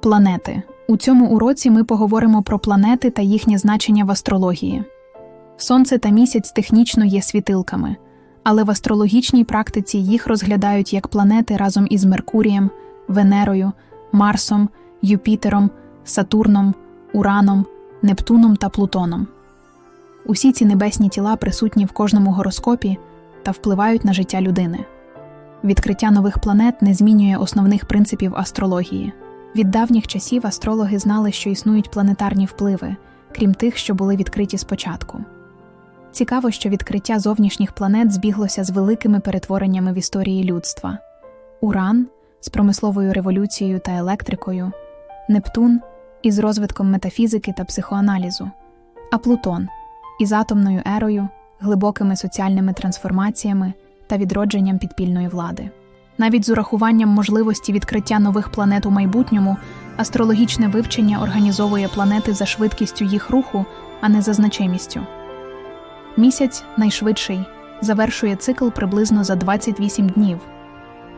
Планети. У цьому уроці ми поговоримо про планети та їхнє значення в астрології. Сонце та місяць технічно є світилками, але в астрологічній практиці їх розглядають як планети разом із Меркурієм, Венерою, Марсом, Юпітером, Сатурном, Ураном, Нептуном та Плутоном. Усі ці небесні тіла присутні в кожному гороскопі та впливають на життя людини. Відкриття нових планет не змінює основних принципів астрології. Від давніх часів астрологи знали, що існують планетарні впливи, крім тих, що були відкриті спочатку. Цікаво, що відкриття зовнішніх планет збіглося з великими перетвореннями в історії людства: Уран з промисловою революцією та електрикою, Нептун із розвитком метафізики та психоаналізу, а Плутон із атомною ерою, глибокими соціальними трансформаціями та відродженням підпільної влади. Навіть з урахуванням можливості відкриття нових планет у майбутньому, астрологічне вивчення організовує планети за швидкістю їх руху, а не за значимістю. Місяць найшвидший завершує цикл приблизно за 28 днів.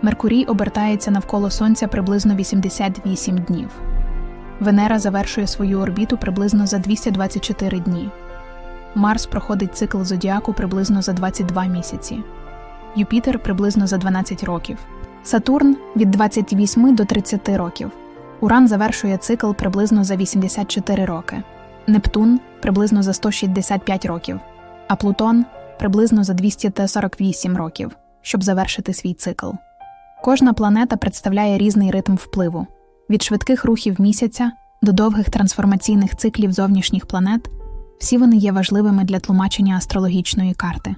Меркурій обертається навколо Сонця приблизно 88 днів. Венера завершує свою орбіту приблизно за 224 дні. Марс проходить цикл зодіаку приблизно за 22 місяці. Юпітер приблизно за 12 років. Сатурн від 28 до 30 років. Уран завершує цикл приблизно за 84 роки. Нептун приблизно за 165 років, а Плутон приблизно за 248 років, щоб завершити свій цикл. Кожна планета представляє різний ритм впливу від швидких рухів місяця до довгих трансформаційних циклів зовнішніх планет. Всі вони є важливими для тлумачення астрологічної карти.